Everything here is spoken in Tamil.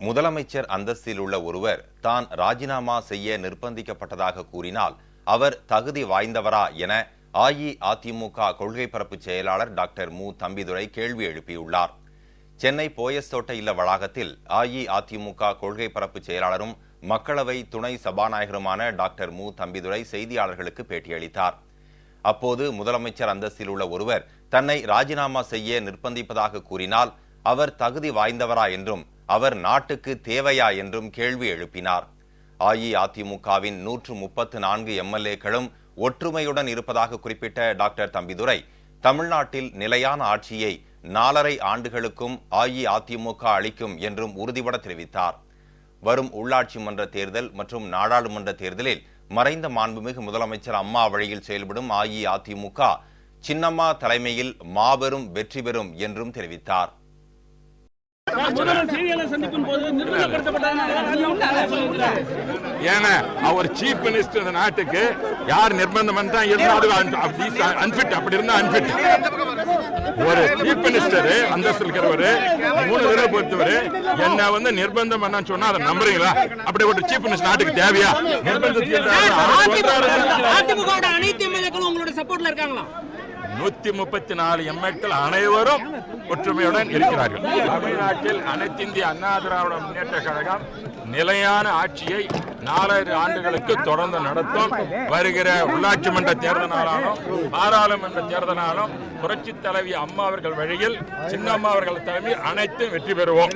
முதலமைச்சர் அந்தஸ்தில் உள்ள ஒருவர் தான் ராஜினாமா செய்ய நிர்பந்திக்கப்பட்டதாக கூறினால் அவர் தகுதி வாய்ந்தவரா என அஇஅதிமுக கொள்கை பரப்பு செயலாளர் டாக்டர் மு. தம்பிதுரை கேள்வி எழுப்பியுள்ளார். சென்னை போயஸ் இல்ல வளாகத்தில் அஇஅதிமுக கொள்கை பரப்பு செயலாளரும் மக்களவை துணை சபாநாயகருமான டாக்டர் மு. தம்பிதுரை செய்தியாளர்களுக்கு பேட்டியளித்தார். அப்போது முதலமைச்சர் அந்தஸ்தில் உள்ள ஒருவர் தன்னை ராஜினாமா செய்ய நிர்பந்திப்பதாக கூறினால் அவர் தகுதி வாய்ந்தவரா என்றும் அவர் நாட்டுக்கு தேவையா என்றும் கேள்வி எழுப்பினார். அஇஅதிமுகவின் நூற்று முப்பத்து நான்கு எம்எல்ஏக்களும் ஒற்றுமையுடன் இருப்பதாக குறிப்பிட்ட டாக்டர் தம்பிதுரை தமிழ்நாட்டில் நிலையான ஆட்சியை நாலரை ஆண்டுகளுக்கும் அஇஅதிமுக அளிக்கும் என்றும் உறுதிபட தெரிவித்தார். வரும் உள்ளாட்சி மன்ற தேர்தல் மற்றும் நாடாளுமன்ற தேர்தலில் மறைந்த மாண்புமிகு முதலமைச்சர் அம்மா வழியில் செயல்படும் அஇஅதிமுக சின்னம்மா தலைமையில் மாபெரும் வெற்றி பெறும் என்றும் தெரிவித்தார். ஏன்னா அவர் சீஃப் மினிஸ்டர் இந்த நாட்டுக்கு யார் நிர்பந்தம் பண்ணா இருந்தாலும் அன்பிட் அப்படி இருந்தா அன்பிட் ஒரு சீஃப் மினிஸ்டர் அந்தஸ்து இருக்கிறவரு மூணு தடவை பொறுத்தவரு என்ன வந்து நிர்பந்தம் பண்ணான்னு சொன்னா அதை நம்புறீங்களா? அப்படி ஒரு சீஃப் மினிஸ்டர் நாட்டுக்கு தேவையா. அதிமுக அனைத்து எம்எல்ஏக்களும் உங்களோட சப்போர்ட்ல இருக்காங்களா நூத்தி முப்பத்தி நாலு எம்எல்ஏக்கள் அனைவரும் ஒற்றுமையுடன் இருக்கிறார்கள். தமிழ்நாட்டில் அனைத்திந்திய அண்ணா திராவிட முன்னேற்ற கழகம் நிலையான ஆட்சியை நாலாயிரம் ஆண்டுகளுக்கு தொடர்ந்து நடத்தும் வருகிற உள்ளாட்சி மன்ற தேர்தலாலும் பாராளுமன்ற தேர்தலாலும் புரட்சி தலைவி அம்மா அவர்கள் வழியில் சின்னம்மா அவர்கள் தலைமையில் அனைத்தும் வெற்றி பெறுவோம்.